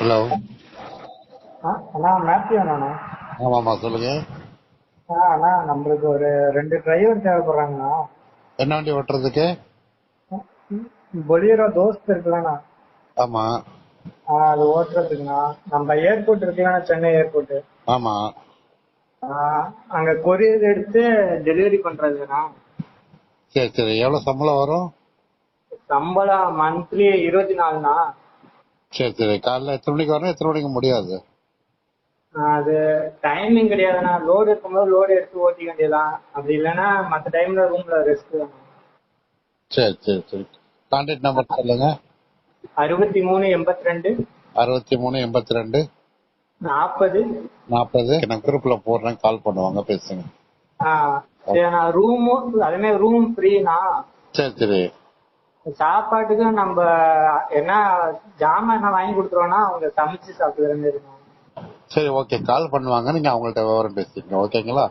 Hello அண்ணா Matthew அண்ணா ஆமாம்மா சொல்லுங்க. அண்ணா நம்மளுக்கு ஒரு ரெண்டு டிரைவர் தேவைப்படுறாங்கண்ணா. என்ன வண்டி ஓட்டுறதுக்கு? பொலியரோ தோஸ்த் இருக்குல்லண்ணா ஆமா. அது ஓட்டுறதுக்குண்ணா. நம்ம ஏர்போர்ட் இருக்குல்லண்ணா சென்னை ஏர்போர்ட் ஆமா. அங்க கொரியர் எடுத்து டெலிவரி பண்றதுண்ணா. சரி சரி. எவ்வளவு சம்பளம் வரும்? சம்பளம் மந்த்லி இருபத்தி நாலுண்ணா. சரி சரி காலைல எத்தனை மணிக்கு வரணும் எத்தனை மணிக்கு முடியாது? அது டைமிங் கிடையாதுண்ணா. லோடு இருக்கும்போது லோடு எடுத்து ஓட்டிக்க வேண்டியதான் அப்படி இல்லைன்னா மற்ற டைம்ல ரூம்ல ரெஸ்ட் சரி சரி சரி. கான்டாக்ட் நம்பர் சொல்லுங்க. அறுபத்தி மூணு எண்பத்தி ரெண்டு அறுபத்தி மூணு எண்பத்தி ரெண்டு நாற்பது நாற்பது நான் குரூப்ல போடுறேன் கால் பண்ணுவாங்க பேசுங்க ரூமும் அதுமே ரூம் ஃப்ரீண்ணா சரி சரி. சாப்பாட்டுக்கு நம்ம என்ன ஜாமான் என்ன வாங்கி கொடுத்துருவோம்னா அவங்க சமைச்சு சாப்பிடுற மாதிரி இருக்கும். சரி ஓகே கால் பண்ணுவாங்க. நீங்க அவங்கள்ட்ட விவரம் பேசிக்கங்க. ஓகேங்களா